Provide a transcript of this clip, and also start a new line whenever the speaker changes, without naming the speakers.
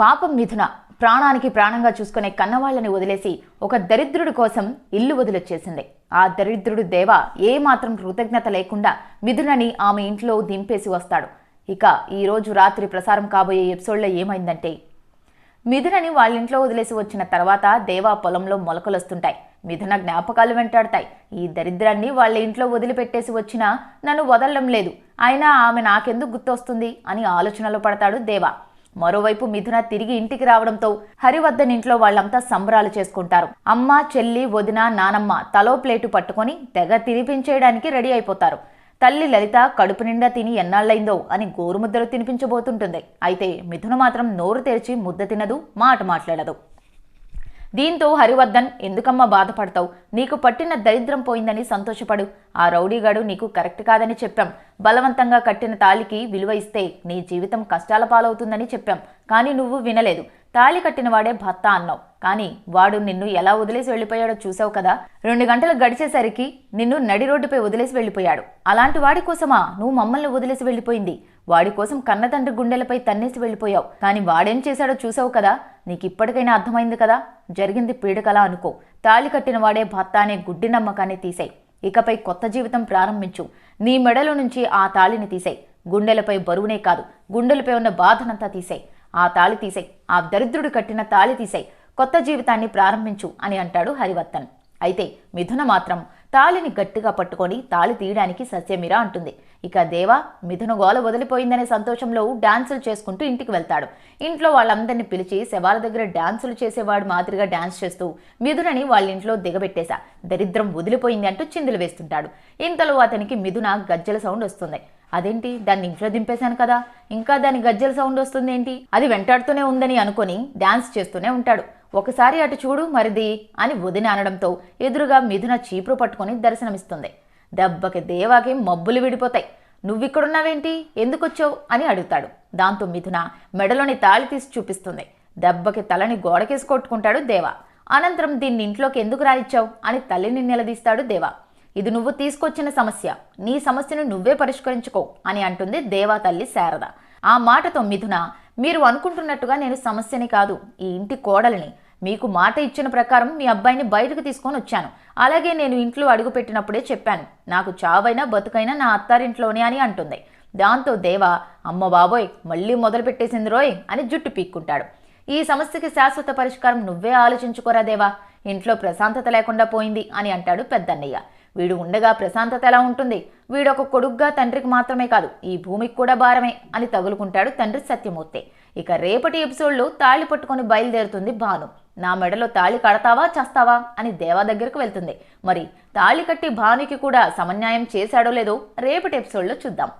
పాపం మిథున ప్రాణానికి ప్రాణంగా చూసుకునే కన్నవాళ్ళని వదిలేసి ఒక దరిద్రుడి కోసం ఇల్లు వదిలొచ్చేసింది. ఆ దరిద్రుడు దేవ ఏమాత్రం కృతజ్ఞత లేకుండా మిథునని ఆమె ఇంట్లో దింపేసి వస్తాడు. ఇక ఈరోజు రాత్రి ప్రసారం కాబోయే ఎపిసోడ్లో ఏమైందంటే మిథునని వాళ్ళ ఇంట్లో వదిలేసి వచ్చిన తర్వాత దేవా పొలంలో మొలకలొస్తుంటాయి. మిథున జ్ఞాపకాలు వెంటాడతాయి. ఈ దరిద్రాన్ని వాళ్ళ ఇంట్లో వదిలిపెట్టేసి వచ్చినా నన్ను వదలడం లేదు. అయినా ఆమె నాకెందుకు గుర్తొస్తుంది అని ఆలోచనలో పడతాడు దేవా. మరోవైపు మిథున తిరిగి ఇంటికి రావడంతో హరివర్ధన్ ఇంట్లో వాళ్ళంతా సంబరాలు చేసుకుంటారు. అమ్మ చెల్లి వదిన నానమ్మ తలో ప్లేటు పట్టుకొని తెగ తినిపించేయడానికి రెడీ అయిపోతారు. తల్లి లలిత కడుపు నిండా తిని ఎన్నాళ్ళైందో అని గోరుముద్దలు తినిపించబోతుంటుంది. అయితే మిథున మాత్రం నోరు తెరిచి ముద్ద తినదు మాట మాట్లాడదు. దీంతో హరివర్ధన్ ఎందుకమ్మా బాధపడతావు? నీకు పట్టిన దరిద్రం పోయిందని సంతోషపడు. ఆ రౌడీగాడు నీకు కరెక్ట్ కాదని చెప్పాం. బలవంతంగా కట్టిన తాళికి విలువ ఇస్తే నీ జీవితం కష్టాల పాలవుతుందని చెప్పాం. కానీ నువ్వు వినలేదు. తాళి కట్టిన వాడే భర్త అన్నావు. కానీ వాడు నిన్ను ఎలా వదిలేసి వెళ్ళిపోయాడో చూసావు కదా? రెండు గంటలు గడిచేసరికి నిన్ను నడి రోడ్డుపై వదిలేసి వెళ్ళిపోయాడు. అలాంటి వాడి కోసమా నువ్వు మమ్మల్ని వదిలేసి వెళ్ళిపోయింది? వాడి కోసం కన్నతండ్రి గుండెలపై తన్నేసి వెళ్ళిపోయావు. కానీ వాడేం చేశాడో చూసావు కదా? నీకు ఇప్పటికైనా అర్థమైంది కదా? జరిగింది పీడకలా అనుకో. తాళి కట్టిన వాడే భర్త అనే గుడ్డి నమ్మకాన్ని తీసాయి. ఇకపై కొత్త జీవితం ప్రారంభించు. నీ మెడలో నుంచి ఆ తాళిని తీసాయి. గుండెలపై బరువునే కాదు గుండెలపై ఉన్న బాధనంతా తీసాయి. ఆ తాళి తీసేయి. ఆ దరిద్రుడు కట్టిన తాళి తీసేయి. కొత్త జీవితాన్ని ప్రారంభించు అని అంటాడు హరివర్ధన్. అయితే మిథున మాత్రం తాళిని గట్టిగా పట్టుకొని తాళి తీయడానికి సస్యమిరా అంటుంది. ఇక దేవ మిథున గోల వదిలిపోయిందనే సంతోషంలో డాన్సులు చేసుకుంటూ ఇంటికి వెళ్తాడు. ఇంట్లో వాళ్ళందరినీ పిలిచి శవాల దగ్గర డాన్సులు చేసేవాడు మాదిరిగా డాన్స్ చేస్తూ మిథునని వాళ్ళ ఇంట్లో దిగబెట్టేశా. దరిద్రం వదిలిపోయింది అంటూ చిందులు వేస్తుంటాడు. ఇంతలో అతనికి మిథున గజ్జల సౌండ్ వస్తుంది. అదేంటి? దాన్ని ఇంట్లో దింపేశాను కదా. ఇంకా దాని గజ్జల సౌండ్ వస్తుంది ఏంటి అది వెంటాడుతూనే ఉందని అనుకొని డాన్స్ చేస్తూనే ఉంటాడు. ఒకసారి అటు చూడు మరిది అని వదిన అనడంతో ఎదురుగా మిథున చీపురు పట్టుకొని దర్శనమిస్తుంది. దెబ్బకి దేవాకి మబ్బులు విడిపోతాయి. నువ్విక్కడున్నావేంటి? ఎందుకొచ్చావు? అని అడుగుతాడు. దాంతో మిథున మెడలోని తాళి తీసి చూపిస్తుంది. దెబ్బకి తలని గోడకేసి కొట్టుకుంటాడు దేవా. అనంతరం దీన్ని ఇంట్లోకి ఎందుకు రాయిచ్చావు అని తల్లిని నిలదీస్తాడు దేవా. ఇది నువ్వు తీసుకొచ్చిన సమస్య. నీ సమస్యను నువ్వే పరిష్కరించుకో అని అంటుంది దేవా తల్లి శారద. ఆ మాటతో మిథున మీరు అనుకుంటున్నట్టుగా నేను సమస్యని కాదు ఈ ఇంటి కోడలిని. మీకు మాట ఇచ్చిన ప్రకారం మీ అబ్బాయిని బయటకు తీసుకొని వచ్చాను. అలాగే నేను ఇంట్లో అడుగుపెట్టినప్పుడే చెప్పాను. నాకు చావైనా బతుకైనా నా అత్తారింట్లోనే అని అంటుంది. దాంతో దేవ అమ్మ బాబోయ్ మళ్ళీ మొదలు పెట్టేసింది రోయ్ అని జుట్టు పీక్కుంటాడు. ఈ సమస్యకి శాశ్వత పరిష్కారం నువ్వే ఆలోచించుకోరా దేవా? ఇంట్లో ప్రశాంతత లేకుండా పోయింది అని అంటాడు పెద్దన్నయ్య. వీడు ఉండగా ప్రశాంతత ఎలా ఉంటుంది? వీడొక కొడుగ్గా తండ్రికి మాత్రమే కాదు ఈ భూమికి కూడా భారమే అని తగులుకుంటాడు తండ్రి సత్యమూర్తి. ఇక రేపటి ఎపిసోడ్లో తాళి పట్టుకొని బయలుదేరుతుంది భాను. నా మెడలో తాళి కడతావా చేస్తావా అని దేవా దగ్గరకు వెళ్తుంది. మరి తాళి కట్టి భానుకి కూడా సమన్యాయం చేశాడో లేదో రేపటి ఎపిసోడ్లో చూద్దాం.